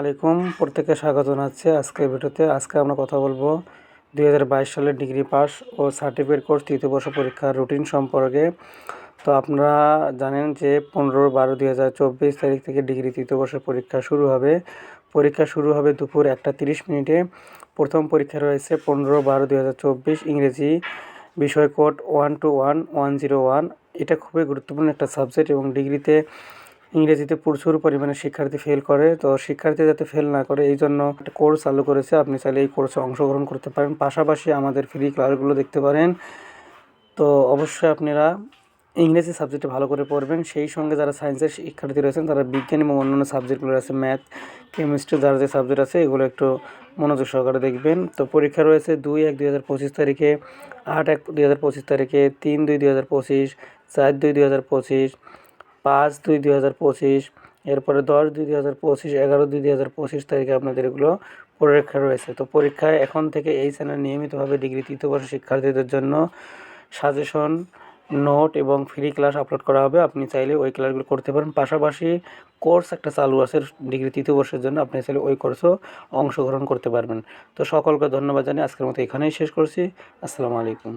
আলাইকুম। প্রত্যেককে স্বাগত জানাচ্ছি আজকের ভিডিওতে। আজকে আমরা কথা বলব দু হাজার বাইশ সালের ডিগ্রি পাস ও সার্টিফিকেট কোর্স তৃতীয় বর্ষ পরীক্ষার রুটিন সম্পর্কে। তো আপনারা জানেন যে পনেরো বারো দুই তারিখ থেকে ডিগ্রি তৃতীয় বর্ষের পরীক্ষা শুরু হবে। পরীক্ষা শুরু হবে দুপুর একটা তিরিশ মিনিটে। প্রথম পরীক্ষা রয়েছে পনেরো বারো দুই ইংরেজি বিষয় code one two one one zero one. এটা খুবই গুরুত্বপূর্ণ একটা সাবজেক্ট এবং ডিগ্রিতে ইংরেজিতে প্রচুর পরিমাণে শিক্ষার্থী ফেল করে। তো শিক্ষার্থী যাতে ফেল না করে, এই জন্য একটা কোর্স চালু করেছে। আপনি চাইলে এই কোর্সে অংশগ্রহণ করতে পারেন। পাশাপাশি আমাদের ফ্রি ক্লাসগুলো দেখতে পারেন। তো অবশ্যই আপনারা ইংরেজি সাবজেক্টে ভালো করে পড়বেন। সেই সঙ্গে যারা সায়েন্সের শিক্ষার্থী রয়েছেন, তারা বিজ্ঞান এবং অন্যান্য সাবজেক্টগুলো আছে ম্যাথ কেমিস্ট্রি যারা যে সাবজেক্ট আছে, এগুলো একটু মনোযোগ সহকারে দেখবেন। তো পরীক্ষা রয়েছে দুই এক দুই হাজার পঁচিশ তারিখে, আট এক দুই হাজার পঁচিশ তারিখে, তিন দুই দুই হাজার পঁচিশ, চার দুই দুই হাজার পঁচিশ পাঁচ দুই দুই হাজার পঁচিশ, এরপরে দশ দুই দুই হাজার পঁচিশ, এগারো দুই দুই হাজার পঁচিশ তারিখে আপনাদের এগুলো পরীক্ষা রয়েছে। তো পরীক্ষায় এখন থেকে এই চ্যানেল নিয়মিতভাবে ডিগ্রি তৃতীয় বর্ষ শিক্ষার্থীদের জন্য সাজেশন, নোট এবং ফ্রি ক্লাস আপলোড করা হবে। আপনি চাইলে ওই ক্লাসগুলো করতে পারেন। পাশাপাশি কোর্স একটা চালু আছে ডিগ্রি তৃতীয় বর্ষের জন্য। আপনি চাইলে ওই কোর্সও অংশগ্রহণ করতে পারবেন। তো সকলকে ধন্যবাদ জানিয়ে আজকের মতো এখানেই শেষ করছি। আসসালামু আলাইকুম।